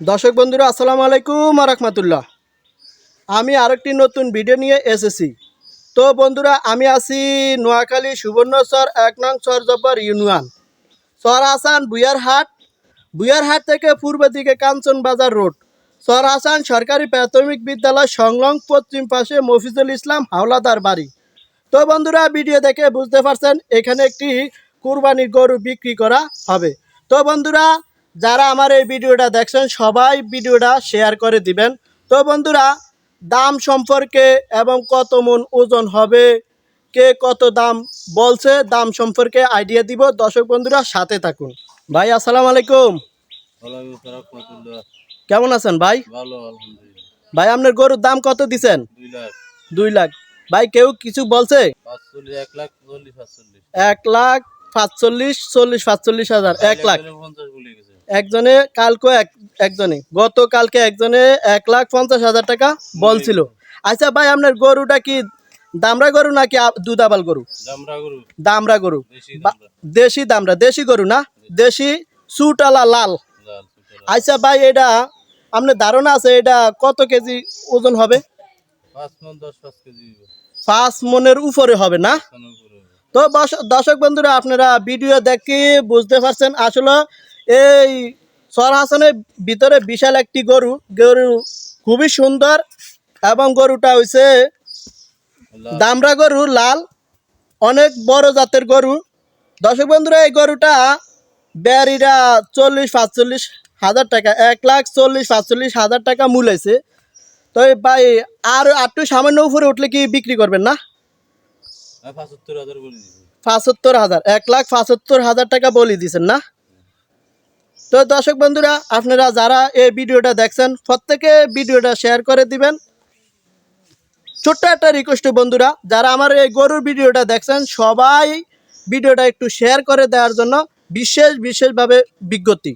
দর্শক বন্ধুরা, আসসালামু আলাইকুম রহমতুল্লাহ। আমি আরেকটি নতুন ভিডিও নিয়ে এসেছি। তো বন্ধুরা, আমি আছি নোয়াখালী সুবর্ণচর এক নং চরজব্বর ইউনিয়ন। চর হাসান বুয়ারহাট বুয়ারহাট থেকে পূর্ব দিকে কাঞ্চন বাজার রোড। চর হাসান সরকারি প্রাথমিক বিদ্যালয় সংলগ্ন পশ্চিম পাশে মফিজুল ইসলাম হাওলাদার বাড়ি। তো বন্ধুরা, ভিডিও দেখে বুঝতে পারছেন, এখানে একটি কুরবানির গরু বিক্রি করা হবে। তো বন্ধুরা যারা আমার এই ভিডিওটা দেখছেন সবাই ভিডিওটা শেয়ার করে দিবেন। তো বন্ধুরা দাম সম্পর্কে এবং কত মন ওজন হবে কে কত দাম বলছে দাম সম্পর্কে আইডিয়া দিব। দর্শক বন্ধুরা সাথে থাকুন। ভাই আসসালামু আলাইকুম। কেমন আছেন ভাই? ভাই আপনার গরুর দাম কত দিছেন? দুই লাখ। ভাই কেউ কিছু বলছে? এক লাখ চল্লিশ পাঁচচল্লিশ চল্লিশ পাঁচচল্লিশ হাজার এক লাখ। একজনে কালকে এক একজনে গতকালকে একজনে এক লাখ পঞ্চাশ হাজার টাকা বলছিল আচ্ছা ভাই আপনার গরুটা কি দামরা গরু নাকি দুধাবাল গরু? দামরা গরু। দেশি দামরা। দেশি গরু না? দেশি সুটালা লাল। আচ্ছা ভাই এটা আপনার ধারণা আছে এটা কত কেজি ওজন হবে? পাঁচ মন মনের উপরে হবে না। তো দর্শ- দর্শক বন্ধুরা আপনারা ভিডিও দেখে বুঝতে পারছেন আসলে এই সর হাসানের ভিতরে বিশাল একটি গরু। গরু খুবই সুন্দর এবং গরুটা লাল। দামরা গরু লাল। অনেক বড় জাতের গরু। দর্শক বন্ধুরা এই গরুটা ব্যারিরা চল্লিশ পাঁচচল্লিশ হাজার টাকা এক লাখ চল্লিশ পাঁচচল্লিশ হাজার টাকা মূল হয়েছে তো ভাই আর একটু সামান্য উপরে উঠলে কি বিক্রি করবেন না? পাঁচাত্তর হাজার এক লাখ পাঁচাত্তর হাজার টাকা বলি দিছেন না? তো দর্শক বন্ধুরা, আপনারা যারা এই ভিডিওটা দেখছেন, প্রত্যেকে ভিডিওটা শেয়ার করে দিবেন। ছোট্ট একটা রিকোয়েস্ট বন্ধুরা, যারা আমার এই গরুর ভিডিওটা দেখছেন, সবাই ভিডিওটা একটু শেয়ার করে দেওয়ার জন্য বিশেষ, বিশেষভাবে বিজ্ঞপ্তি।